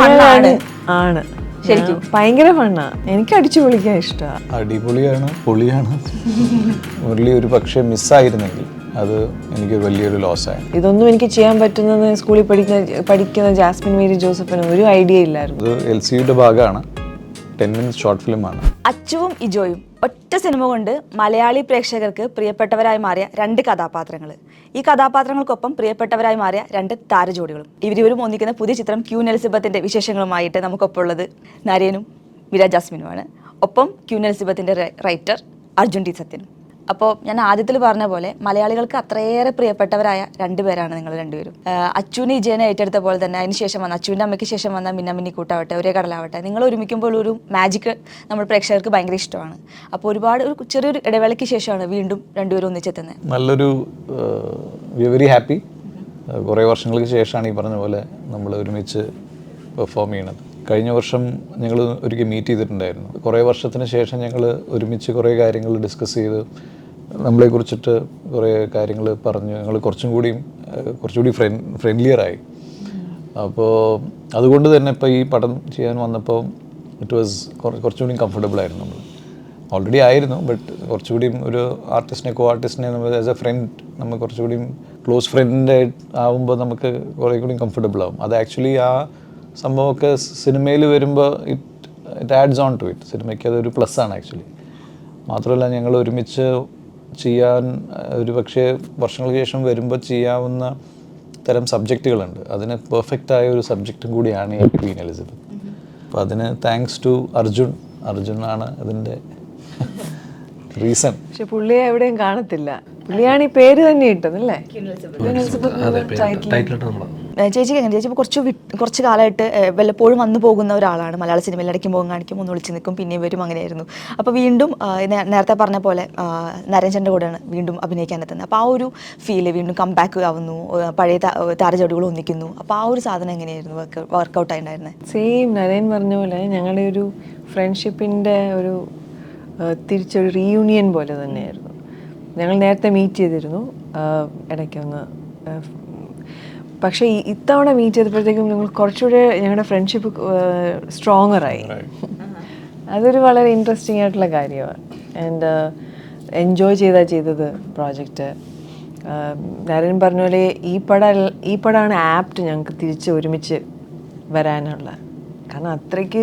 ഫണ്ണാണ് ആണ്. ശരിക്കും? ഭയങ്കര ഫണ്ണാ എനിക്ക് അടിച്ചു പൊളിക്കാൻ ഇഷ്ടമാണ് അടിപൊളിയാണ് പൊളിയാണ്. മുരളി ഒരു പക്ഷേ മിസ്സായിരുന്നെങ്കിൽ അത് എനിക്ക് വലിയൊരു ലോസായി ഇതൊന്നും എനിക്ക് ചെയ്യാൻ പറ്റുന്നത് സ്കൂളിൽ പഠിക്കുന്ന പഠിക്കുന്ന ജാസ്മിൻ മേരി ജോസഫിന് ഒരു ഐഡിയ ഇല്ലായിരുന്നു. അത് എൽ സിയുടെ ഭാഗമാണ്. ടെൻ മിനിറ്റ്സ് ഷോർട്ട് ഫിലിമാണ് അച്ചുവും ഇജോയും. ഒറ്റ സിനിമ കൊണ്ട് മലയാളി പ്രേക്ഷകർക്ക് പ്രിയപ്പെട്ടവരായി മാറിയ രണ്ട് കഥാപാത്രങ്ങൾ ഈ കഥാപാത്രങ്ങൾക്കൊപ്പം പ്രിയപ്പെട്ടവരായി മാറിയ രണ്ട് താരജോഡികളും. ഇവരിവരും ഒന്നിക്കുന്ന പുതിയ ചിത്രം ക്യൂ എലിസബത്തിന്റെ വിശേഷങ്ങളുമായിട്ട് നമുക്കൊപ്പം ഉള്ളത് നരേനും വിരാജ് ജാസ്മിനുമാണ് ഒപ്പം ക്യൂ എലിസബത്തിന്റെ റൈറ്റർ അർജുൻ ടി സത്യനും. അപ്പോൾ ഞാൻ ആദ്യത്തിൽ പറഞ്ഞ പോലെ മലയാളികൾക്ക് അത്രയേറെ പ്രിയപ്പെട്ടവരായ രണ്ടുപേരാണ് നിങ്ങൾ രണ്ടുപേരും. അച്ഛനെ ഇജയനെ ഏറ്റെടുത്ത പോലെ തന്നെ അതിന് ശേഷം വന്ന അച്ചുവിന്റെ അമ്മയ്ക്ക് ശേഷം വന്ന മിന്നമിന്നി കൂട്ടാവട്ടെ ഒരേ കടലാവട്ടെ നിങ്ങൾ ഒരുമിക്കുമ്പോൾ ഒരു മാജിക് നമ്മൾ പ്രേക്ഷകർക്ക് ഭയങ്കര ഇഷ്ടമാണ്. അപ്പോൾ ഒരുപാട് ഒരു ചെറിയൊരു ഇടവേളയ്ക്ക് ശേഷമാണ് വീണ്ടും രണ്ടുപേരും ഒന്നിച്ചെത്തുന്നത്. നല്ലൊരു വെരി ഹാപ്പി കുറേ വർഷങ്ങൾക്ക് ശേഷമാണ് ഈ പറഞ്ഞ പോലെ നമ്മൾ ഒരുമിച്ച് പെർഫോം ചെയ്യണത്. കഴിഞ്ഞ വർഷം ഞങ്ങൾ ഒരിക്കൽ മീറ്റ് ചെയ്തിട്ടുണ്ടായിരുന്നു. കുറേ വർഷത്തിന് ശേഷം ഞങ്ങൾ ഒരുമിച്ച് കുറേ കാര്യങ്ങൾ ഡിസ്കസ് ചെയ്ത് നമ്മളെ കുറിച്ചിട്ട് കുറേ കാര്യങ്ങൾ പറഞ്ഞു. ഞങ്ങൾ കുറച്ചും കുറച്ചും കുറച്ചുകൂടി ഫ്രണ്ട് ഫ്രണ്ട്ലിയറായി അപ്പോൾ അതുകൊണ്ട് തന്നെ ഇപ്പോൾ ഈ പടം ചെയ്യാൻ വന്നപ്പോൾ ഇറ്റ് വാസ് കുറച്ചുകൂടി കംഫർട്ടബിൾ ആയിരുന്നു നമ്മൾ ഓൾറെഡി ആയിരുന്നു ബട്ട് കുറച്ചുകൂടി ഒരു ആർട്ടിസ്റ്റിനെ കോ ആർട്ടിസ്റ്റിനെ നമ്മൾ ആസ് എ ഫ്രണ്ട് നമ്മൾ കുറച്ചുകൂടി ക്ലോസ് ഫ്രണ്ട് ആവുമ്പോൾ നമുക്ക് കുറേ കൂടി കംഫർട്ടബിൾ ആവും. അത് ആക്ച്വലി ആ സംഭവമൊക്കെ സിനിമയിൽ വരുമ്പോൾ it it adds on to it സിനിമയ്ക്ക് അതൊരു പ്ലസ് ആണ് ആക്ച്വലി മാത്രമല്ല ഞങ്ങൾ ഒരുമിച്ച് ചെയ്യാൻ ഒരു പക്ഷേ വർഷങ്ങൾക്ക് ശേഷം വരുമ്പോൾ ചെയ്യാവുന്ന തരം സബ്ജക്റ്റുകളുണ്ട് അതിന് പെർഫെക്റ്റ് ആയ ഒരു സബ്ജക്റ്റും കൂടിയാണ് ഈ ക്വീൻ എലിസബത്ത് അപ്പോൾ അതിന് താങ്ക്സ് ടു അർജുൻ അർജുനാണ് അതിന്റെ റീസൺ പക്ഷെ പുള്ളിയെ എവിടെയും കാണത്തില്ല. പുള്ളിയാണ് ഈ പേര് തന്നെ ഇട്ടതല്ലേ ചേച്ചിക്ക് എങ്ങനെ? ചേച്ചി ഇപ്പോൾ കുറച്ച് കുറച്ച് കാലമായിട്ട് വല്ലപ്പോഴും വന്നു പോകുന്ന ഒരാളാണ്. മലയാള സിനിമയിൽ ഇടയ്ക്ക് മുഖം കാണിക്കും ഒന്ന് വിളിച്ച് നിൽക്കും പിന്നെയും വരും അങ്ങനെയായിരുന്നു. അപ്പോൾ വീണ്ടും നേരത്തെ പറഞ്ഞ പോലെ നരേന്ദ്രന്റെ കൂടെയാണ് വീണ്ടും അഭിനയിക്കാൻ എത്തുന്നത് അപ്പോൾ ആ ഒരു ഫീൽ വീണ്ടും കംബാക്ക് ആവുന്നു പഴയ താ- ഒന്നിക്കുന്നു. അപ്പോൾ ആ ഒരു സാധനം എങ്ങനെയായിരുന്നു വർക്ക് വർക്കൗട്ടായി ഉണ്ടായിരുന്നത് സെയിം നരേൻ പറഞ്ഞ പോലെ ഞങ്ങളുടെ ഒരു ഫ്രണ്ട്ഷിപ്പിന്റെ ഒരു തിരിച്ചൊരു റീയൂണിയൻ പോലെ തന്നെയായിരുന്നു. ഞങ്ങൾ നേരത്തെ മീറ്റ് ചെയ്തിരുന്നു ഇടയ്ക്കൊന്ന് പക്ഷേ ഈ ഇത്തവണ മീറ്റ് ചെയ്തപ്പോഴത്തേക്കും ഞങ്ങൾ കുറച്ചുകൂടെ ഞങ്ങളുടെ ഫ്രണ്ട്ഷിപ്പ് സ്ട്രോങ്ങറായി അതൊരു വളരെ ഇൻട്രസ്റ്റിംഗ് ആയിട്ടുള്ള കാര്യമാണ്. ആൻഡ് എൻജോയ് ചെയ്താ ചെയ്തത് പ്രോജക്റ്റ് നരൻ പറഞ്ഞ പോലെ ഈ പടം ഈ പടമാണ് ആപ്റ്റ് ഞങ്ങൾക്ക് തിരിച്ച് ഒരുമിച്ച് വരാനുള്ള. കാരണം അത്രയ്ക്ക്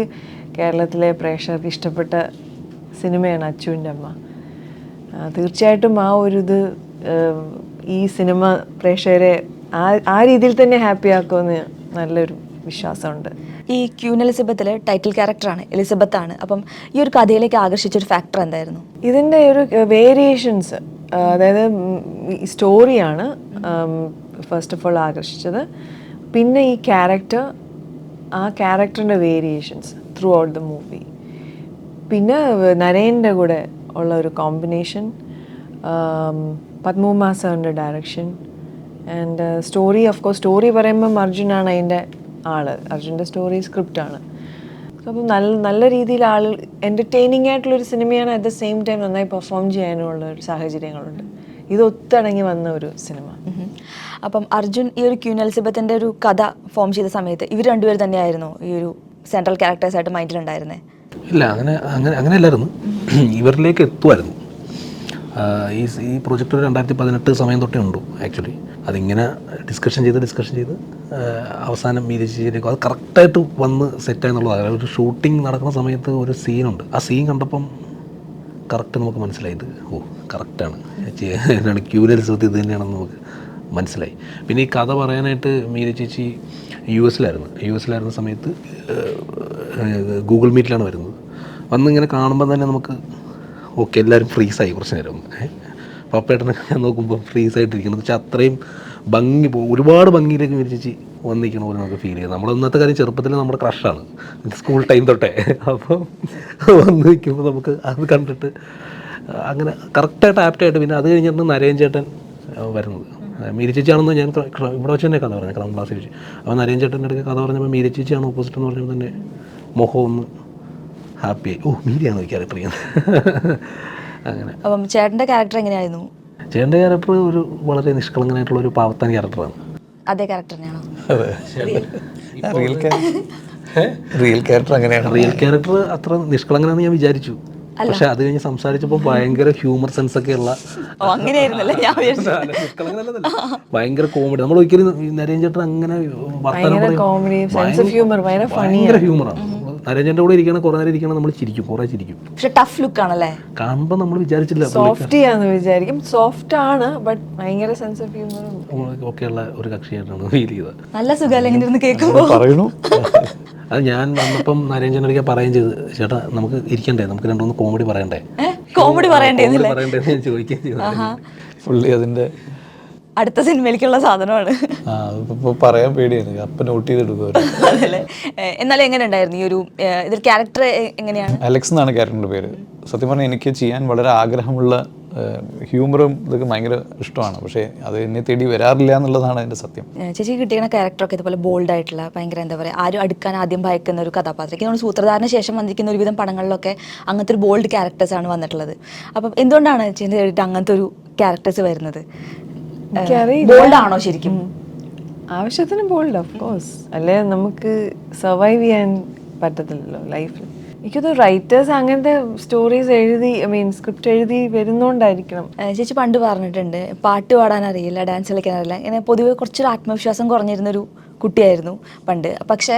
കേരളത്തിലെ പ്രേക്ഷകർക്ക് ഇഷ്ടപ്പെട്ട സിനിമയാണ് അച്ചുവിന്റെ അമ്മ. തീർച്ചയായിട്ടും ആ ഒരു ഇത് ഈ സിനിമ പ്രേക്ഷകരെ ആ ആ രീതിയിൽ തന്നെ ഹാപ്പി ആക്കുമെന്ന് നല്ലൊരു വിശ്വാസമുണ്ട്. ഈ ക്യൂൻ എലിസബത്തിലെ ടൈറ്റിൽ ക്യാരക്ടറാണ് എലിസബത്ത് ആണ്. അപ്പം ഈ ഒരു കഥയിലേക്ക് ആകർഷിച്ച ഒരു ഫാക്ടർ എന്തായിരുന്നു? ഇതിന്റെ ഒരു വേരിയേഷൻസ് അതായത് സ്റ്റോറിയാണ് ഫസ്റ്റ് ഓഫ് ഓൾ ആകർഷിച്ചത്. പിന്നെ ഈ ക്യാരക്ടർ ആ ക്യാരക്ടറിന്റെ variations throughout the movie പിന്നെ നരേന്റെ കൂടെ ഉള്ള ഒരു കോമ്പിനേഷൻ പത്മൂമ സാറിന്റെ direction and story of course story പറയുമ്പം അർജുനാണ് അതിന്റെ ആൾ. അർജുന്റെ സ്റ്റോറി സ്ക്രിപ്റ്റാണ് അപ്പം നല്ല നല്ല രീതിയിൽ ആൾ എന്റർടൈനിങ് ആയിട്ടുള്ളൊരു സിനിമയാണ് അറ്റ് ദ സെയിം ടൈം നന്നായി പെർഫോം ചെയ്യാനുള്ള ഒരു സാഹചര്യങ്ങളുണ്ട്. ഇത് ഒത്തടങ്ങി വന്ന ഒരു സിനിമ. അപ്പം അർജുൻ ഈ ഒരു ക്യൂൻ എലിസബത്തിന്റെ ഒരു കഥ ഫോം ചെയ്ത സമയത്ത് ഇവർ രണ്ടുപേർ തന്നെയായിരുന്നു ഈ ഒരു സെൻട്രൽ ക്യാരക്ടേഴ്സായിട്ട് മൈൻഡിലുണ്ടായിരുന്നേ മൈൻഡിലുണ്ടായിരുന്നത് ഇല്ല അങ്ങനെ അങ്ങനെ അങ്ങനെയല്ലായിരുന്നു ഇവരിലേക്ക് എത്തുമായിരുന്നു ഈ ഈ പ്രൊജക്റ്റ് ഒരു രണ്ടായിരത്തി പതിനെട്ട് സമയം തൊട്ടേ ഉണ്ടു ആക്ച്വലി അതിങ്ങനെ ഡിസ്കഷൻ ചെയ്ത് ഡിസ്കഷൻ ചെയ്ത് അവസാനം അവസാനം ചെയ്തേക്കും അത് കറക്റ്റായിട്ട് വന്ന് സെറ്റായെന്നുള്ളതാണ് ഒരു ഷൂട്ടിംഗ് നടക്കുന്ന സമയത്ത് ഒരു സീനുണ്ട് ആ സീൻ കണ്ടപ്പം കറക്റ്റ് നമുക്ക് മനസ്സിലായി. ഇത് ഓ കറക്റ്റാണ് എന്താണ് ക്യൂരിയൽസത്ത് ഇത് തന്നെയാണെന്ന് നമുക്ക് മനസ്സിലായി. പിന്നെ ഈ കഥ പറയാനായിട്ട് മീര ചേച്ചി യു എസിലായിരുന്നു. യു എസിലായിരുന്ന സമയത്ത് ഗൂഗിൾ മീറ്റിലാണ് വരുന്നത്. വന്ന് ഇങ്ങനെ കാണുമ്പോൾ തന്നെ നമുക്ക് ഓക്കെ എല്ലാവരും ഫ്രീസായി കുറച്ച് നേരം. പപ്പേട്ടനൊക്കെ ഞാൻ നോക്കുമ്പോൾ ഫ്രീസായിട്ടിരിക്കുന്നത് പക്ഷേ അത്രയും ഭംഗി ഒരുപാട് ഭംഗിയിലേക്ക് വിരിച്ച് വന്നിരിക്കണ പോലെ നമുക്ക് ഫീൽ ചെയ്യുന്നത് നമ്മൾ ഇന്നത്തെ കാര്യം ചെറുപ്പത്തിൽ നമ്മുടെ ക്രഷാണ് സ്കൂൾ ടൈം തൊട്ടേ. അപ്പോൾ വന്ന് നിൽക്കുമ്പോൾ നമുക്ക് അത് കണ്ടിട്ട് അങ്ങനെ കറക്റ്റായിട്ട് ആപ്റ്റായിട്ട് പിന്നെ അത് കഴിഞ്ഞിട്ട് നരേൻ ചേട്ടൻ വരുന്നത്. മീരച്ചേച്ചിയാണെന്ന് ഞാൻ ഇവിടെ വെച്ച് തന്നെ കഥ പറഞ്ഞത് ക്ലാസ്സിൽ വെച്ച്. അപ്പോൾ നരേൻ ചേട്ടന്റെ അടുത്ത് കഥ പറഞ്ഞപ്പോൾ മീരച്ചേച്ചിയാണ് ഓപ്പോസിറ്റ് എന്ന് പറഞ്ഞപ്പോൾ തന്നെ മുഖം ഒന്ന് ഹാപ്പിയായി ഓ മീരയാണ് ക്യാരക്ടർ ചെയ്യുന്നത് അങ്ങനെ. അപ്പം ചേട്ടന്റെ ക്യാരക്ടർ എങ്ങനെയായിരുന്നു? ചേട്ടന്റെ ക്യാരക്ടർ ഒരു വളരെ നിഷ്കളങ്കനായിട്ടുള്ള ഒരു പാവത്താൻ ക്യാരക്ടറാണ് അതേ ക്യാരക്ടർ തന്നെയാണോ? അതെ റിയൽ റിയൽ ക്യാരക്ടർ അങ്ങനെയാണ്. റിയൽ ക്യാരക്ടർ അത്ര നിഷ്കളങ്കനാന്ന് ഞാൻ വിചാരിച്ചു. പക്ഷെ അത് കഴിഞ്ഞ് സംസാരിച്ചപ്പോൾ ഭയങ്കര ഹ്യൂമർ സെൻസ് ഒക്കെ ഉള്ള. ഭയങ്കര കോമഡി നമ്മൾ ഒരിക്കലും നരേൻ ചേട്ടൻ അങ്ങനെ ഭയങ്കര ഹ്യൂമറാണ് നരേൻ ചേട്ടന്റെ കൂടെ ഇരിക്കണ കുറേ നേരം ഇരിക്കണം നമ്മൾ ചിരിക്കും കുറേ ചിരിക്കും. പക്ഷെ ടഫ് ലുക്ക് ആണല്ലേ? കാണുമ്പോൾ നമ്മൾ വിചാരിച്ചില്ല സോഫ്റ്റ് ആണെന്ന് വിചാരിക്കും. സോഫ്റ്റ് ആണ് ബട്ട് ഭയങ്കര സെൻസ് ഓഫ് ഹ്യൂമറും ഉള്ള ഒരു കക്ഷിയായിട്ടാണ് ഫീൽ ചെയ്തത്. നല്ല സുഖമല്ലേ ഇങ്ങനെ ഇരുന്ന് കേൾക്കുമ്പോൾ പറയണു. അത് ഞാൻ വന്നപ്പം നരേൻ ഒരിക്കൽ പറയുകയും ചെയ്ത്. ചേട്ടാ നമുക്ക് ഇരിക്കണ്ടേ? നമുക്ക് രണ്ടുമൂന്ന് കോമഡി പറയണ്ടേ? കോമഡി പറയണ്ടേ പറയണ്ടേ ചോദിക്കുകയും ചെയ്തു. പുള്ളി അതിന്റെ അടുത്ത സിനിമയിലേക്കുള്ള സാധനമാണ്. പറയാൻ പേടിയാണ്. അപ്പ നോട്ട് ചെയ്തെടുക്കും എന്നാലും എങ്ങനെ ഉണ്ടായിരുന്നു ഈ ഒരു ഇതിൽ ക്യാരക്ടർ എങ്ങനെയാണ്? അലക്സ് എന്നാണ് ക്യാരക്ടറിന്റെ പേര്. സത്യം പറഞ്ഞാൽ എനിക്ക് ചെയ്യാൻ വളരെ ആഗ്രഹമുള്ള ഹ്യൂമറും ഇതൊക്കെ ഭയങ്കര ഇഷ്ടമാണ്. പക്ഷേ അത് എന്നെ തേടി വരാറില്ല എന്നുള്ളതാണ് അതിന്റെ സത്യം. ചേച്ചി കിട്ടിയ ക്യാരക്ടറൊക്കെ ഇതുപോലെ ബോൾഡ് ആയിട്ടുള്ള ഭയങ്കര എന്താ പറയുക ആരും അടുക്കാൻ ആദ്യം ഭയക്കുന്ന ഒരു കഥാപാത്രം. നമ്മൾ സൂത്രധാരണ ശേഷം വന്നിരിക്കുന്ന ഒരുവിധം പടങ്ങളിലൊക്കെ അങ്ങനത്തെ ഒരു ബോൾഡ് ക്യാരക്ടേഴ്സാണ് വന്നിട്ടുള്ളത്. അപ്പം എന്തുകൊണ്ടാണ് ചേച്ചി അങ്ങനത്തെ ഒരു ക്യാരക്ടേഴ്സ് വരുന്നത്. ബോൾഡ് ആണോ ശരിക്കും? ആവശ്യത്തിന് ബോൾഡ് ഓഫ് കോഴ്സ് അല്ലേ നമുക്ക് സർവൈവ് ചെയ്യാൻ പറ്റത്തില്ലല്ലോ ലൈഫിൽ എനിക്കത് റൈറ്റേഴ്സ് അങ്ങനത്തെ സ്റ്റോറീസ് എഴുതി ഐ മീൻ സ്ക്രിപ്റ്റ് എഴുതി വരുന്നോണ്ടായിരിക്കണം. ചേച്ചി പണ്ട് പറഞ്ഞിട്ടുണ്ട് പാട്ട് പാടാൻ അറിയില്ല ഡാൻസ് കളിക്കാൻ അറിയില്ല. ഇങ്ങനെ പൊതുവെ കുറച്ചൊരു ആത്മവിശ്വാസം കുറഞ്ഞിരുന്നൊരു കുട്ടിയായിരുന്നു പണ്ട്. പക്ഷേ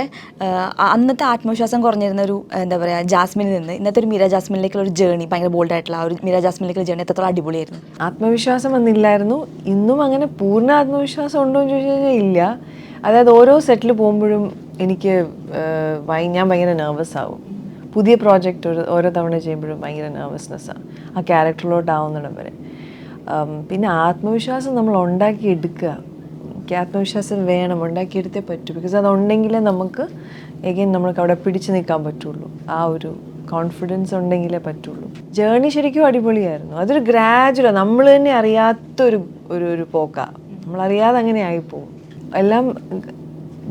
അന്നത്തെ ആത്മവിശ്വാസം കുറഞ്ഞിരുന്ന ഒരു എന്താ പറയുക ജാസ്മിനിൽ നിന്ന് ഇന്നത്തെ ഒരു മീര ജാസ്മിനിലേക്കുള്ള ഒരു ജേണി ഭയങ്കര ബോൾഡ് ആയിട്ടുള്ള ഒരു മീര ജാസ്മിനിലേക്കുള്ള ജേണി എത്രത്തോളം അടിപൊളിയായിരുന്നു? ആത്മവിശ്വാസം വന്നില്ലായിരുന്നു. ഇന്നും അങ്ങനെ പൂർണ ആത്മവിശ്വാസം ഉണ്ടോ എന്ന് ചോദിച്ചു കഴിഞ്ഞാൽ ഇല്ല. അതായത് ഓരോ സെറ്റിൽ പോകുമ്പോഴും എനിക്ക് ഞാൻ ഭയങ്കര നെർവസ് ആവും. പുതിയ പ്രോജക്റ്റ് ഒരു ഓരോ തവണ ചെയ്യുമ്പോഴും ഭയങ്കര നെർവസ്നെസ്സാണ് ആ ക്യാരക്ടറിലോട്ടാവുന്നിടം വരെ. പിന്നെ ആത്മവിശ്വാസം നമ്മൾ ഉണ്ടാക്കിയെടുക്കുക. എനിക്ക് ആത്മവിശ്വാസം വേണം ഉണ്ടാക്കിയെടുത്തേ പറ്റൂ. ബിക്കോസ് അതുണ്ടെങ്കിലേ നമുക്ക് എഗെയിൻ നമുക്ക് അവിടെ പിടിച്ചു നിൽക്കാൻ പറ്റുള്ളൂ. ആ ഒരു കോൺഫിഡൻസ് ഉണ്ടെങ്കിലേ പറ്റുള്ളൂ. ജേർണി ശരിക്കും അടിപൊളിയായിരുന്നു. അതൊരു ഗ്രാജുവൽ നമ്മൾ തന്നെ അറിയാത്തൊരു ഒരു ഒരു പോക്ക. നമ്മളറിയാതെ അങ്ങനെ ആയിപ്പോവും. എല്ലാം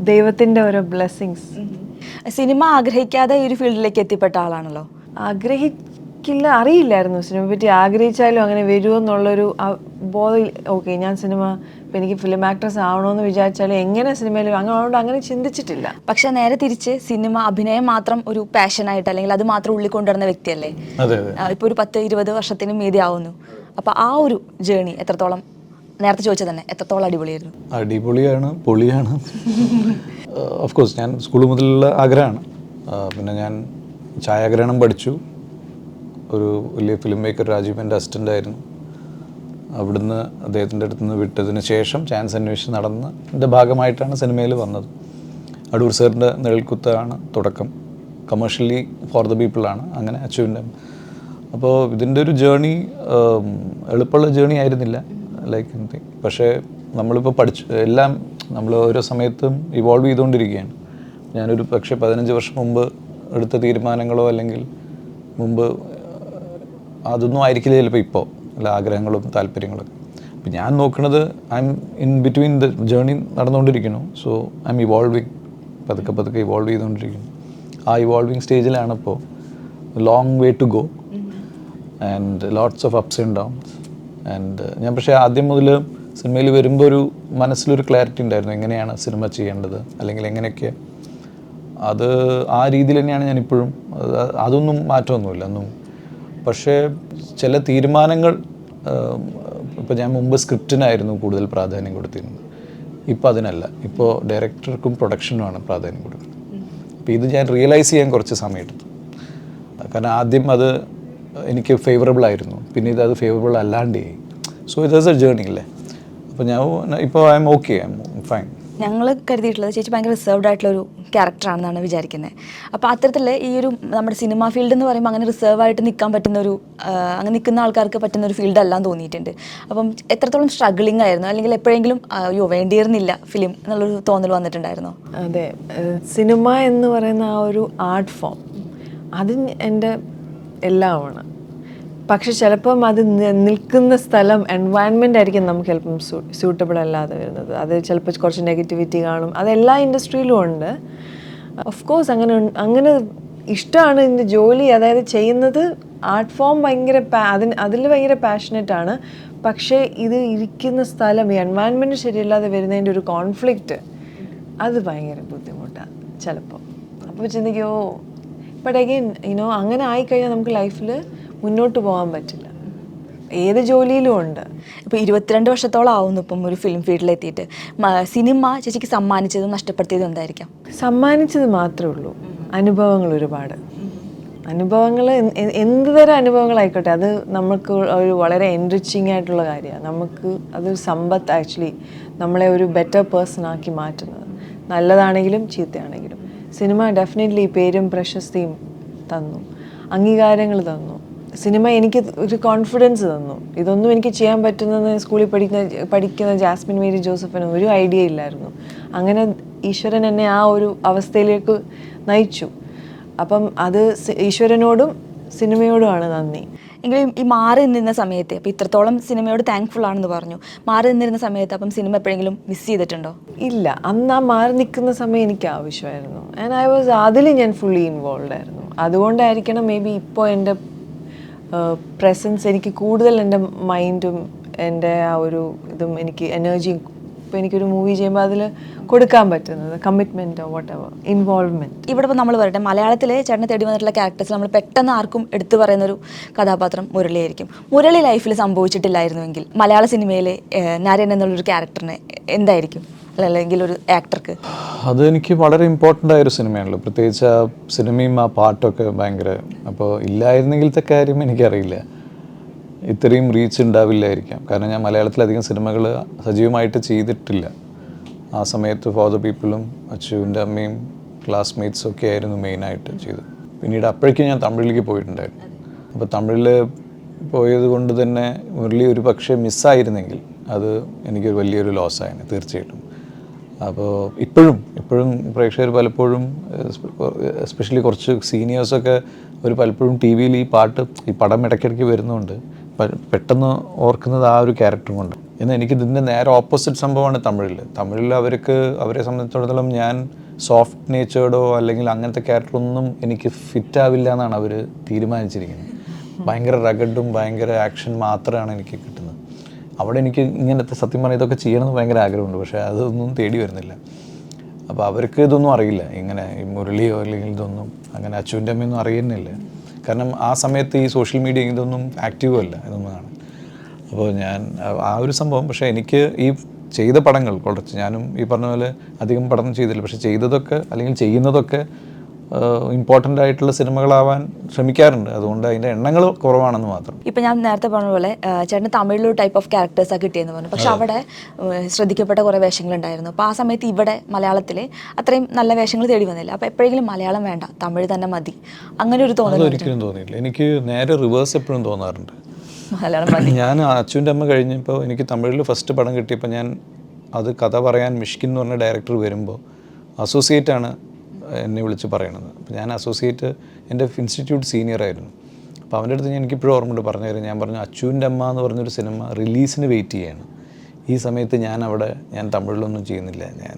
ദൈവത്തിന്റെ ഓരോ ബ്ലെസ്സിങ്സ് സിനിമ ആഗ്രഹിക്കാതെ ഈ ഒരു ഫീൽഡിലേക്ക് എത്തിപ്പെട്ട ആളാണല്ലോ? ആഗ്രഹിക്കില്ല അറിയില്ലായിരുന്നു സിനിമ പറ്റി. ആഗ്രഹിച്ചാലും അങ്ങനെ വരുമോ എന്നുള്ളൊരു ബോധം ഓക്കെ ഞാൻ സിനിമ ഇപ്പം എനിക്ക് ഫിലിം ആക്ട്രസ് ആവണമെന്ന് വിചാരിച്ചാലും എങ്ങനെ സിനിമയിൽ അങ്ങനെ അതുകൊണ്ട് അങ്ങനെ ചിന്തിച്ചിട്ടില്ല. പക്ഷെ നേരെ തിരിച്ച് സിനിമ അഭിനയം മാത്രം ഒരു പാഷനായിട്ട് അല്ലെങ്കിൽ അത് മാത്രം ഉള്ളിൽ കൊണ്ടുവരുന്ന വ്യക്തിയല്ലേ? ഇപ്പോൾ ഒരു പത്ത് ഇരുപത് വർഷത്തിന് മീതി ആവുന്നു. അപ്പോൾ ആ ഒരു ജേണി എത്രത്തോളം നേരത്തെ ചോദിച്ചത് തന്നെ എത്രത്തോളം അടിപൊളിയായിരുന്നു? അടിപൊളിയാണ് പൊളിയാണ്. ഓഫ് കോഴ്സ് ഞാൻ സ്കൂൾ മുതലുള്ള ആഗ്രഹമാണ്. പിന്നെ ഞാൻ ഛായാഗ്രഹണം പഠിച്ചു. ഒരു വലിയ ഫിലിം മേക്കർ രാജീവന്റെ അസിസ്റ്റന്റ് ആയിരുന്നു. അവിടുന്ന് അദ്ദേഹത്തിന്റെ അടുത്ത് നിന്ന് വിട്ടതിന് ശേഷം ചാൻസ് അന്വേഷിച്ച് നടന്നതിന്റെ ഭാഗമായിട്ടാണ് സിനിമയിൽ വന്നത്. അടൂർ സാറിന്റെ നിഴൽക്കുത്താണ് തുടക്കം. കമേഴ്ഷ്യലി ഫോർ ദ പീപ്പിളാണ് അങ്ങനെ അച്ചുവിന്റെ. അപ്പോൾ ഇതിന്റെ ഒരു ജേണി എളുപ്പമുള്ള ജേണി ആയിരുന്നില്ല. ലൈക്ക് എനിത്തിങ് പക്ഷേ നമ്മളിപ്പോൾ പഠിച്ച് എല്ലാം നമ്മൾ ഓരോ സമയത്തും ഇവോൾവ് ചെയ്തുകൊണ്ടിരിക്കുകയാണ്. ഞാനൊരു പക്ഷേ പതിനഞ്ച് വർഷം മുമ്പ് എടുത്ത തീരുമാനങ്ങളോ അല്ലെങ്കിൽ മുമ്പ് അതൊന്നും ആയിരിക്കില്ല ചിലപ്പോൾ ഇപ്പോൾ അല്ല ആഗ്രഹങ്ങളും താല്പര്യങ്ങളും അപ്പം ഞാൻ നോക്കുന്നത് I'm in between the journey നടന്നുകൊണ്ടിരിക്കുന്നു. സോ ഐ എം ഇവോൾവിങ് പതുക്കെ പതുക്കെ ഇവോൾവ് ചെയ്തുകൊണ്ടിരിക്കുന്നു. ആ ഇവോൾവിങ് സ്റ്റേജിലാണ് ഇപ്പോൾ long way to go and lots of ups and downs and ഞാൻ പക്ഷേ ആദ്യം മുതൽ സിനിമയിൽ വരുമ്പോൾ ഒരു മനസ്സിലൊരു ക്ലാരിറ്റി ഉണ്ടായിരുന്നു. എങ്ങനെയാണ് സിനിമ ചെയ്യേണ്ടത്? അല്ലെങ്കിൽ എങ്ങനെയൊക്കെ? അത് ആ രീതിയിൽ തന്നെയാണ് ഞാനിപ്പോഴും അതൊന്നും മാറ്റമൊന്നുമില്ല. ഒന്നും പക്ഷേ ചില തീരുമാനങ്ങൾ ഇപ്പോൾ ഞാൻ മുമ്പ് സ്ക്രിപ്റ്റിനായിരുന്നു കൂടുതൽ പ്രാധാന്യം കൊടുത്തിരുന്നത്. ഇപ്പോൾ അതിനല്ല. ഇപ്പോൾ ഡയറക്ടർക്കും പ്രൊഡക്ഷനുമാണ് പ്രാധാന്യം കൊടുക്കുന്നത്. അപ്പോൾ ഇത് ഞാൻ റിയലൈസ് ചെയ്യാൻ കുറച്ച് സമയമെടുത്തു. കാരണം ആദ്യം അത് എനിക്ക് ഫേവറബിൾ ആയിരുന്നു. പിന്നെ ഇത് അത് ഫേവറബിൾ അല്ലാണ്ടേ സോ ഇത് എ ജേർണി അല്ലേ? അപ്പോൾ ഞാൻ ഇപ്പോൾ I'm okay I'm fine ഞങ്ങൾ കരുതിയിട്ടുള്ളത് ചേച്ചി ഭയങ്കര റിസർവ്ഡ് ആയിട്ടുള്ള ഒരു ക്യാരക്ടറാണെന്നാണ് വിചാരിക്കുന്നത് അപ്പോൾ അത്തരത്തിൽ ഈ ഒരു നമ്മുടെ സിനിമ ഫീൽഡ് എന്ന് പറയുമ്പോൾ അങ്ങനെ റിസർവ് ആയിട്ട് നിൽക്കാൻ പറ്റുന്ന ഒരു അങ്ങനെ നിൽക്കുന്ന ആൾക്കാർക്ക് പറ്റുന്ന ഒരു ഫീൽഡ് അല്ലാന്ന് തോന്നിയിട്ടുണ്ട്. അപ്പം എത്രത്തോളം സ്ട്രഗ്ലിംഗ് ആയിരുന്നു അല്ലെങ്കിൽ എപ്പോഴെങ്കിലും അയ്യോ വേണ്ടിയിരുന്നില്ല ഫിലിം എന്നുള്ളൊരു തോന്നൽ വന്നിട്ടുണ്ടായിരുന്നോ? അതെ. സിനിമ എന്ന് പറയുന്ന ആ ഒരു ആർട്ട് ഫോം അത് എന്റെ എല്ലാമാണ് പക്ഷെ ചിലപ്പം അത് നിൽക്കുന്ന സ്ഥലം എൻവയൺമെന്റ് ആയിരിക്കും നമുക്ക് ചിലപ്പം സ്യൂട്ടബിൾ അല്ലാതെ വരുന്നത്. അത് ചിലപ്പോൾ കുറച്ച് നെഗറ്റിവിറ്റി കാണും. അത് എല്ലാ ഇൻഡസ്ട്രിയിലും ഉണ്ട്. ഓഫ് കോഴ്സ് അങ്ങനെ അങ്ങനെ ഇഷ്ടമാണ് ഇതിന്റെ ജോലി. അതായത് ചെയ്യുന്നത് ആർട്ട് ഫോം ഭയങ്കര അതിന് അതിൽ ഭയങ്കര പാഷനറ്റ് ആണ്. പക്ഷേ ഇത് ഇരിക്കുന്ന സ്ഥലം ഈ എൻവയൺമെന്റ് ശരിയല്ലാതെ വരുന്നതിന്റെ ഒരു കോൺഫ്ലിക്റ്റ് അത് ഭയങ്കര ബുദ്ധിമുട്ടാണ് ചിലപ്പോൾ അപ്പോൾ ചിന്തിക്കോ ബട്ട് അഗെയിൻ യുനോ അങ്ങനെ ആയിക്കഴിഞ്ഞാൽ നമുക്ക് ലൈഫിൽ മുന്നോട്ട് പോകാൻ പറ്റില്ല. ഏത് ജോലിയിലും ഉണ്ട്. ഇപ്പോൾ ഇരുപത്തിരണ്ട് വർഷത്തോളം ആവുന്നു ഇപ്പം ഒരു ഫിലിം ഫീൽഡിലെത്തിയിട്ട് എത്തിയിട്ട്. സിനിമ ചേച്ചിക്ക് സമ്മാനിച്ചതും നഷ്ടപ്പെടുത്തിയതും എന്തായിരിക്കാം? സമ്മാനിച്ചത് മാത്രമേ ഉള്ളൂ. അനുഭവങ്ങൾ ഒരുപാട്. അനുഭവങ്ങൾ എന്ത് തരം അനുഭവങ്ങളായിക്കോട്ടെ അത് നമുക്ക് ഒരു വളരെ എൻറിച്ചിങ് ആയിട്ടുള്ള കാര്യമാണ്. നമുക്ക് അതൊരു സമ്പത്ത് ആക്ച്വലി നമ്മളെ ഒരു ബെറ്റർ പേഴ്സൺ ആക്കി മാറ്റുന്നത്. നല്ലതാണെങ്കിലും ചീത്തയാണെങ്കിലും. സിനിമ ഡെഫിനറ്റ്ലി പേരും പ്രശസ്തിയും തന്നു. അംഗീകാരങ്ങൾ തന്നു. സിനിമ എനിക്ക് ഒരു കോൺഫിഡൻസ് തന്നു. ഇതൊന്നും എനിക്ക് ചെയ്യാൻ പറ്റുന്നെന്ന് സ്കൂളിൽ പഠിക്കുന്ന പഠിക്കുന്ന ജാസ്മിൻ മേരി ജോസഫിന് ഒരു ഐഡിയ ഇല്ലായിരുന്നു. അങ്ങനെ ഈശ്വരൻ എന്നെ ആ ഒരു അവസ്ഥയിലേക്ക് നയിച്ചു. അപ്പം അത് ഈശ്വരനോടും സിനിമയോടുമാണ് നന്ദി. എങ്കിലും ഈ മാറി നിന്നിരുന്ന സമയത്ത് അപ്പോൾ ഇത്രത്തോളം സിനിമയോട് താങ്ക്ഫുൾ ആണെന്ന് പറഞ്ഞു. മാറി നിന്നിരുന്ന സമയത്ത് അപ്പം സിനിമ എപ്പോഴെങ്കിലും മിസ് ചെയ്തിട്ടുണ്ടോ? ഇല്ല. അന്ന് ആ മാറി നിൽക്കുന്ന സമയം എനിക്ക് ആവശ്യമായിരുന്നു. ആൻഡ് ഐ വാസ് അതിൽ ഞാൻ ഫുള്ളി ഇൻവോൾവ് ആയിരുന്നു. അതുകൊണ്ടായിരിക്കണം മേ ബി ഇപ്പോൾ എന്റെ പ്രസൻസ് എനിക്ക് കൂടുതൽ എന്റെ മൈൻഡും എന്റെ ആ ഒരു ഇതും എനിക്ക് എനർജിയും ഇപ്പോൾ എനിക്കൊരു മൂവി ചെയ്യുമ്പോൾ അതിൽ കൊടുക്കാൻ പറ്റുന്നത് കമ്മിറ്റ്മെന്റ് വാട്ട് എവർ ഇൻവോൾവ്മെന്റ് ഇവിടെ ഇപ്പോൾ നമ്മൾ പറയട്ടെ മലയാളത്തിലെ ചേട്ടനെ തേടി വന്നിട്ടുള്ള ക്യാരക്ടേഴ്സ് നമ്മൾ പെട്ടെന്ന് ആർക്കും എടുത്തു പറയുന്നൊരു കഥാപാത്രം മുരളിയായിരിക്കും. മുരളി ലൈഫിൽ സംഭവിച്ചിട്ടില്ലായിരുന്നുവെങ്കിൽ മലയാള സിനിമയിലെ നരൻ എന്നുള്ളൊരു ക്യാരക്ടറിന് എന്തായിരിക്കും? അല്ലെങ്കിൽ ഒരു ആക്ടർക്ക് അത് എനിക്ക് വളരെ ഇമ്പോർട്ടന്റ് ആയൊരു സിനിമയാണല്ലോ. പ്രത്യേകിച്ച് ആ സിനിമയും ആ പാട്ടൊക്കെ ഭയങ്കര അപ്പോൾ ഇല്ലായിരുന്നെങ്കിലത്തെ കാര്യം എനിക്കറിയില്ല. ഇത്രയും റീച്ച് ഉണ്ടാവില്ലായിരിക്കാം. കാരണം ഞാൻ മലയാളത്തിലധികം സിനിമകൾ സജീവമായിട്ട് ചെയ്തിട്ടില്ല. ആ സമയത്ത് ഫോർ ദ പീപ്പിളും അച്ചുവിന്റെ അമ്മയും ക്ലാസ്മേറ്റ്സും ഒക്കെ ആയിരുന്നു മെയിനായിട്ട് ചെയ്തത്. പിന്നീട് അപ്പോഴേക്കും ഞാൻ തമിഴിലേക്ക് പോയിട്ടുണ്ടായിരുന്നു. അപ്പോൾ തമിഴിൽ പോയത് കൊണ്ട് തന്നെ മുരളി ഒരു പക്ഷേ മിസ്സായിരുന്നെങ്കിൽ അത് എനിക്കൊരു വലിയൊരു ലോസ് ആയിരുന്നു തീർച്ചയായിട്ടും. അപ്പോൾ ഇപ്പോഴും ഇപ്പോഴും പ്രേക്ഷകർ പലപ്പോഴും എസ്പെഷ്യലി കുറച്ച് സീനിയേഴ്സൊക്കെ ഒരു പലപ്പോഴും ടി വിയിൽ ഈ പാട്ട് ഈ പടം ഇടയ്ക്കിടയ്ക്ക് വരുന്നുണ്ട്. പെട്ടെന്ന് ഓർക്കുന്നത് ആ ഒരു ക്യാരക്ടർ കൊണ്ട്. എന്നാൽ എനിക്ക് ഇതിന്റെ നേരെ ഓപ്പോസിറ്റ് സംഭവമാണ് തമിഴിൽ തമിഴിൽ അവർക്ക് അവരെ സംബന്ധിച്ചിടത്തോളം ഞാൻ സോഫ്റ്റ് നേച്ചേർഡോ അല്ലെങ്കിൽ അങ്ങനത്തെ ക്യാരക്ടറൊന്നും എനിക്ക് ഫിറ്റ് ആവില്ല എന്നാണ് അവർ തീരുമാനിച്ചിരിക്കുന്നത്. ഭയങ്കര റഗഡും ഭയങ്കര ആക്ഷൻ മാത്രമാണ് എനിക്ക് കിട്ടുന്നത്. അവിടെ എനിക്ക് ഇങ്ങനത്തെ സത്യം പറഞ്ഞാൽ ഇതൊക്കെ ചെയ്യണമെന്ന് ഭയങ്കര ആഗ്രഹമുണ്ട് പക്ഷേ അതൊന്നും തേടി വരുന്നില്ല. അപ്പോൾ അവർക്ക് ഇതൊന്നും അറിയില്ല ഇങ്ങനെ ഈ മുരളിയോ അല്ലെങ്കിൽ ഇതൊന്നും അങ്ങനെ അച്ഛന്റെ അമ്മയൊന്നും അറിയുന്നില്ല. കാരണം ആ സമയത്ത് ഈ സോഷ്യൽ മീഡിയ ഇതൊന്നും ആക്റ്റീവും അല്ല ഇതൊന്നും കാണാൻ. അപ്പോൾ ഞാൻ ആ ഒരു സംഭവം പക്ഷേ എനിക്ക് ഈ ചെയ്ത പടങ്ങൾ കുറച്ച് ഞാനും ഈ പറഞ്ഞ പോലെ അധികം പഠനം ചെയ്തില്ല പക്ഷേ ചെയ്തതൊക്കെ അല്ലെങ്കിൽ ചെയ്യുന്നതൊക്കെ ഇമ്പോർട്ടന്റ് ആയിട്ടുള്ള സിനിമകളാവാൻ ശ്രമിക്കാറുണ്ട്. അതുകൊണ്ട് അതിന്റെ എണ്ണങ്ങൾ കുറവാണെന്ന് മാത്രം. ഇപ്പം ഞാൻ നേരത്തെ പറഞ്ഞ പോലെ ചേട്ടൻ ചേട്ടന് തമിഴിലൊരു ടൈപ്പ് ഓഫ് ക്യാരക്ടേഴ്സാണ് കിട്ടിയെന്ന് പറഞ്ഞു. പക്ഷെ അവിടെ ശ്രദ്ധിക്കപ്പെട്ട കുറേ വേഷങ്ങളുണ്ടായിരുന്നു. അപ്പോൾ ആ സമയത്ത് ഇവിടെ മലയാളത്തിൽ അത്രയും നല്ല വേഷങ്ങൾ തേടി വന്നില്ല. അപ്പോൾ എപ്പോഴെങ്കിലും മലയാളം വേണ്ട തമിഴ് തന്നെ മതി. അങ്ങനെ ഒരു തോന്നൽ ഒരിക്കലും തോന്നിയില്ല എനിക്ക് നേരെ റിവേഴ്സ് എപ്പോഴും തോന്നാറുണ്ട്. ഞാൻ അച്ഛന്റെ അമ്മ കഴിഞ്ഞപ്പോൾ എനിക്ക് തമിഴിൽ ഫസ്റ്റ് പടം കിട്ടിയപ്പോൾ ഞാൻ അത് കഥ പറയാൻ മിഷ്കിൻ എന്ന് പറഞ്ഞ ഡയറക്ടർ വരുമ്പോൾ അസോസിയേറ്റ് ആണ് എന്നെ വിളിച്ച് പറയണത്. അപ്പോൾ ഞാൻ അസോസിയേറ്റ് എന്റെ ഇൻസ്റ്റിറ്റ്യൂട്ട് സീനിയർ ആയിരുന്നു. അപ്പോൾ അവന്റെ അടുത്ത് ഞാൻ എനിക്കിപ്പോഴും ഓർമ്മയുണ്ട്. പറഞ്ഞു തരും ഞാൻ പറഞ്ഞു അച്ചുവിന്റെ അമ്മ എന്ന് പറഞ്ഞൊരു സിനിമ റിലീസിന് വെയിറ്റ് ചെയ്യാണ്. ഈ സമയത്ത് ഞാൻ അവിടെ ഞാൻ തമിഴിലൊന്നും ചെയ്യുന്നില്ല. ഞാൻ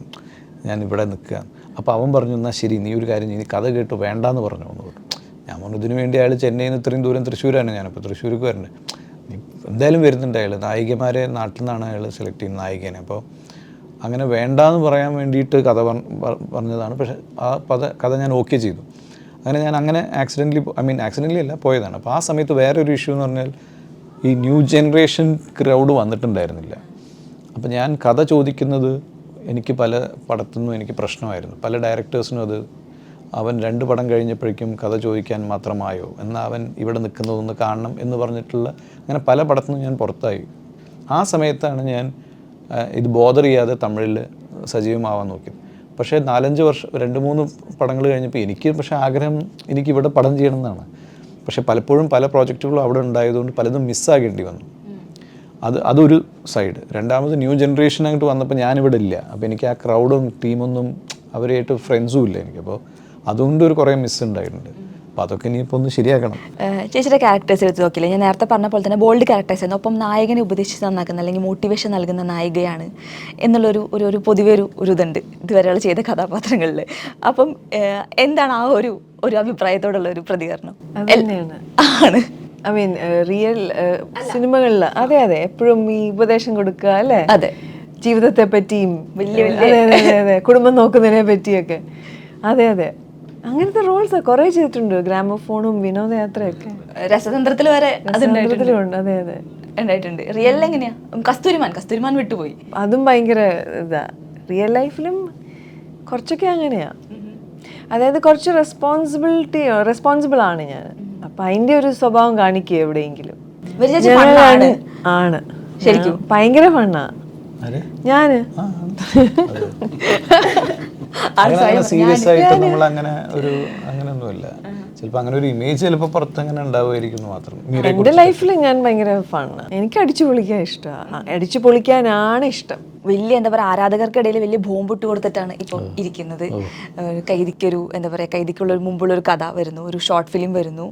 ഞാൻ ഇവിടെ നിൽക്കുക. അപ്പോൾ അവൻ പറഞ്ഞു എന്നാൽ ശരി നീ ഒരു കാര്യം നീ കഥ കേട്ടു വേണ്ടാന്ന് പറഞ്ഞു എന്ന് പറഞ്ഞു. ഞാൻ പറഞ്ഞു ഇതിനു വേണ്ടി അയാൾ ചെന്നൈയിൽ നിന്ന് ഇത്രയും ദൂരം തൃശ്ശൂരാണ് ഞാനിപ്പോൾ തൃശ്ശൂർക്ക് വരണ്ടേ. എന്തായാലും വരുന്നുണ്ട് അയാൾ നായികമാരെ നാട്ടിൽ നിന്നാണ് അയാൾ സെലക്ട് ചെയ്യുന്നത് നായികനെ. അപ്പോൾ അങ്ങനെ വേണ്ട എന്ന് പറയാൻ വേണ്ടിയിട്ട് കഥ പറ- പറ- പറഞ്ഞതാണ്. പക്ഷെ ആ പദ കഥ ഞാൻ ഓക്കെ ചെയ്തു. അങ്ങനെ ഞാൻ അങ്ങനെ ആക്സിഡന്റലി ഐ മീൻ ആക്സിഡന്റലി അല്ല പോയതാണ്. അപ്പോൾ ആ സമയത്ത് വേറെ ഒരു ഇഷ്യൂ എന്ന് പറഞ്ഞാൽ ഈ ന്യൂ ജനറേഷൻ ക്രൗഡ് വന്നിട്ടുണ്ടായിരുന്നില്ല. അപ്പോൾ ഞാൻ കഥ ചോദിക്കുന്നത് എനിക്ക് പല പടത്തുനിന്നും എനിക്ക് പ്രശ്നമായിരുന്നു. പല ഡയറക്ടേഴ്സിനും അത് അവൻ രണ്ട് പടം കഴിഞ്ഞപ്പോഴേക്കും കഥ ചോദിക്കാൻ മാത്രമായോ? എന്നാൽ അവൻ ഇവിടെ നിൽക്കുന്നതൊന്ന് കാണണം എന്ന് പറഞ്ഞിട്ടുള്ള അങ്ങനെ പല പടത്തുനിന്നും ഞാൻ പുറത്തായി. ആ സമയത്താണ് ഞാൻ ഇത് ബോധർ ചെയ്യാതെ തമിഴിൽ സജീവമാവാൻ നോക്കി. പക്ഷേ നാലഞ്ച് വർഷം രണ്ട് മൂന്ന് പടങ്ങൾ കഴിഞ്ഞപ്പോൾ എനിക്ക് പക്ഷേ ആഗ്രഹം എനിക്ക് ഇവിടെ പടം ചെയ്യണം എന്നാണ്. പക്ഷേ പലപ്പോഴും പല പ്രോജക്റ്റുകളും അവിടെ ഉണ്ടായതുകൊണ്ട് പലതും മിസ്സാകേണ്ടി വന്നു. അത് അതൊരു സൈഡ് രണ്ടാമത് ന്യൂ ജനറേഷൻ അങ്ങോട്ട് വന്നപ്പോൾ ഞാനിവിടെ ഇല്ല. അപ്പോൾ എനിക്ക് ആ ക്രൗഡും ടീമൊന്നും അവരായിട്ട് ഫ്രണ്ട്സും ഇല്ല എനിക്കപ്പോൾ അതുകൊണ്ട് ഒരു കുറേ മിസ് ഉണ്ടായിട്ടുണ്ട്. അപ്പോൾ അതൊക്കെ ഇനിയിപ്പോൾ ഒന്ന് ശരിയാക്കണം. ചേച്ചിയുടെ ക്യാരക്ടേഴ്സ് എടുത്ത് നോക്കില്ലേ? ഞാൻ നേരത്തെ പറഞ്ഞ പോലെ തന്നെ ബോൾഡ് ക്യാരക്ടേഴ്സ് ആയിരുന്നു. ഒപ്പം നായകനെ ഉപദേശിച്ച് നന്നാക്കുന്ന അല്ലെങ്കിൽ മോട്ടിവേഷൻ നൽകുന്ന നായികയാണ് എന്നുള്ളൊരു ഒരു ഒരു പൊതുവെ ഒരു ഒരു ഇതുണ്ട്. ഇതുവരെയുള്ള ചെയ്ത കഥാപാത്രങ്ങളിൽ അപ്പം എന്താണ് ആ ഒരു ഒരു അഭിപ്രായത്തോടുള്ള ഒരു പ്രതികരണം? ആണ്. ഐ മീൻ റിയൽ സിനിമകളിൽ അതെ അതെ. എപ്പോഴും ഈ ഉപദേശം കൊടുക്കുക അല്ലേ? അതെ. ജീവിതത്തെ പറ്റിയും വലിയ അതെ അതെ അതെ അതെ. കുടുംബം നോക്കുന്നതിനെ പറ്റിയൊക്കെ അതെ അതെ. അങ്ങനത്തെ റോൾസ് കുറെ ചെയ്തിട്ടുണ്ട്. ഗ്രാമഫോണും വിനോദയാത്രയൊക്കെ. രസതന്ത്രത്തിൽ വരെ അതുണ്ടായിട്ടുണ്ട്. അതെ അതെ. ഉണ്ടായിട്ടുണ്ട്. റിയൽ എങ്ങനെയാ? കസ്തൂരിമാൻ. കസ്തൂരിമാൻ വിട്ടുപോയി. അതും ഭയങ്കര ഇതാ. റിയൽ ലൈഫിലും കുറച്ചൊക്കെ അങ്ങനെയാ. അതായത് കുറച്ച് റെസ്പോൺസിബിലിറ്റി റെസ്പോൺസിബിൾ ആണ് ഞാൻ. അപ്പൊ അതിന്റെ ഒരു സ്വഭാവം കാണിക്കുക എവിടെയെങ്കിലും? ആണ്. ശരിക്കും? ഭയങ്കര ഫണ്ണാ? ഞാൻ? സീരിയസ് ആയിട്ട് നമ്മൾ അങ്ങനെ ഒരു അങ്ങനെയൊന്നുമില്ല. ചിലപ്പോൾ അങ്ങനെ ഒരു ഇമേജ് ചിലപ്പോൾ പുറത്ത് അങ്ങനെ ഉണ്ടാവുമായിരിക്കും മാത്രം. ലൈഫിൽ ഞാൻ ഭയങ്കര ഫണ്ണാ എനിക്ക് അടിച്ചു പൊളിക്കാൻ ഇഷ്ടമാണ് അടിച്ചു പൊളിക്കാനാണ് ഇഷ്ടം. വലിയ എന്താ പറയുക ആരാധകർക്കിടയിൽ വലിയ ബോംബിട്ട് കൊടുത്തിട്ടാണ് ഇപ്പോൾ ഇരിക്കുന്നത്. കൈതിക്കൊരു എന്താ പറയുക കൈതിക്കുള്ള ഒരു മുമ്പുള്ള ഒരു കഥ വരുന്നു. ഒരു ഷോർട്ട് ഫിലിം വരുന്നു.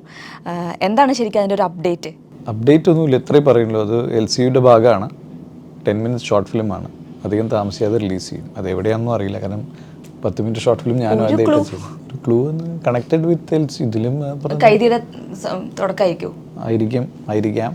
എന്താണ് ശരിക്കും അതിന്റെ ഒരു അപ്ഡേറ്റ് അപ്ഡേറ്റ് ഒന്നും ഇല്ല ഇത്രയും പറയുള്ളൂ. അത് എൽ സി യുടെ ഭാഗമാണ്. ടെൻ മിനിറ്റ്സ് ഷോർട്ട് ഫിലിമാണ് അധികം താമസിയാതെ റിലീസ് ചെയ്യും. അത് എവിടെയാണെന്നും അറിയില്ല. കാരണം പത്ത് മിനിറ്റ് ഷോർട്ട് ഫിലിം ഞാനും ആദ്യമായിട്ട് ക്ലൂ കണക്റ്റഡ് വിത്ത് ഇതിലും ആയിരിക്കും ആയിരിക്കാം.